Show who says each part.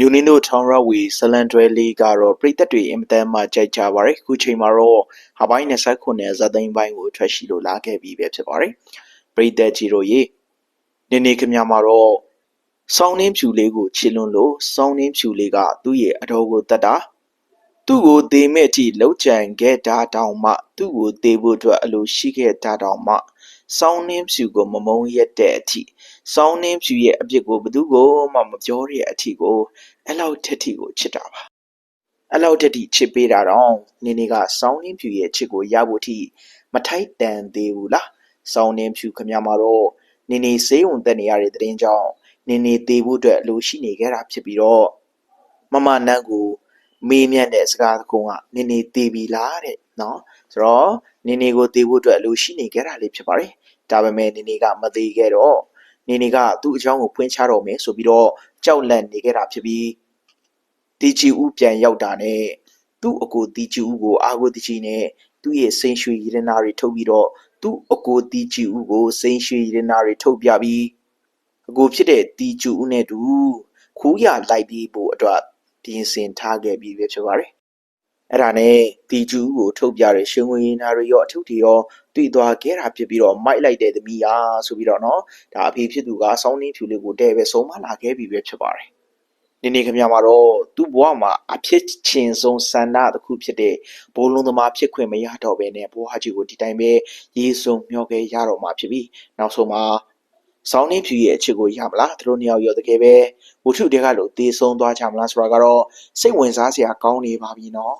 Speaker 1: မြူနင်းတို့ထောင်ရဝီဇလန်တွဲလေးကတော့ပြည်သက်တွေအင်မတန်မှကြိုက်ကြပါတယ်ခုချိန်မှာတော့ဟာပိုင်း29ဇာသိန်းပိုင်းကိုထွက်ရှိလို့လာခဲ့ပြီပဲဖြစ်ပါတယ်ပြည်သက်ကြီးတို့ရေနေနေခမမှာတော့စောင်းနှင်းဖြူလေးကိုချစ်လွန်းလို့စောင်းနှင်းဖြူလေးကသူ့ရဲ့အတော်ကိုတတ်တာသူ့ကိုသေမဲ့အထိလှုပ်ကြံခဲ့တာတောင်မှသူ့ကိုသေဖို့အတွက်အလိုရှိခဲ့တာတောင်မှ စောင်းနှင်းဖြူကို မမုန်းရက်တဲ့အထိစောင်းနှင်းဖြူရဲ့အပြစ်ကိုဘယ်သူမှမပြောတဲ့အထိကိုအဲ့လောက်တက်တီကိုချစ်တာပါအဲ့လောက်တက်တီချစ်ပေးတာတော့နေနေကစောင်းနှင်းဖြူရဲ့ချစ်ကိုရဖို့အထိမထိုက်တန်သေးဘူးလားစောင်းနှင်းဖြူခမမှာတော့နေနေစေးုံတက်နေရတဲ့တရင်ကြောင့်နေနေသေးဖို့အတွက်အလိုရှိနေခဲ့တာဖြစ်ပြီးတော့မမနန်းကိုမေးမြန်းတဲ့စကားကုန်းကနေနေသေးပြီလားတဲ့နော်ဆိုတော့ နေနေကိုသေးဖို့အတွက်အလိုရှိနေခဲ့တာလေးဖြစ်ပါတယ်ဒါပေမဲ့နေနေကမသေးခဲ့တော့နေနေကသူ့အကြောင်းကိုဖွင့်ချတော့မယ်ဆိုပြီးတော့ကြောက်လန့်နေခဲ့တာဖြစ်ပြီးတီချီဦးပြန်ရောက်တာနဲ့သူ့အကိုတီချီဦးကိုအာကိုတီချီနဲ့သူ့ရဲ့စိန်ရွှေရတနာတွေထုတ်ပြီးတော့သူ့အကိုတီချီဦးကိုစိန်ရွှေရတနာတွေထုတ်ပြပြီးအကိုဖြစ်တဲ့တီချီဦးနဲ့တူခူးရလိုက်ပြီးဖို့အတွက်ပြင်ဆင်ထားခဲ့ပြီးပဲဖြစ်ပါတယ် အဲ့ဒါနဲ့တီကျူးကိုထုတ်ပြတဲ့ရှင်ဝင်ရင်နာတွေရောအထုပ်တွေရောတွေ့သွားခဲ့တာဖြစ်ပြီးတော့မိုက်လိုက်တဲ့သမီးဟာဆိုပြီးတော့နော်ဒါအဖေဖြစ်သူကစောင်းနှင်းဖြူလေးကိုတဲ့ပဲဆုံးမလာခဲ့ပြီပဲဖြစ်ပါတယ်နေနေခမရမှာတော့သူ့ဘဝမှာအဖြစ်ချင်းဆုံးဆန္ဒတစ်ခုဖြစ်တဲ့ဘိုးလုံးသမားဖြစ်ခွင့်မရတော့ဘဲနဲ့ဘဝကြီးကိုဒီတိုင်းပဲရေးစုံမျောခဲ့ရတော့မှာဖြစ်ပြီးနောက်ဆုံးမှာစောင်းနှင်းဖြူရဲ့အချစ်ကိုရမလားသူတို့နှစ်ယောက်ရောတကယ်ပဲဝုထုတဲကလို့တေးဆုံးသွားကြမလားဆိုတာကတော့စိတ်ဝင်စားစရာကောင်းနေပါပြီနော်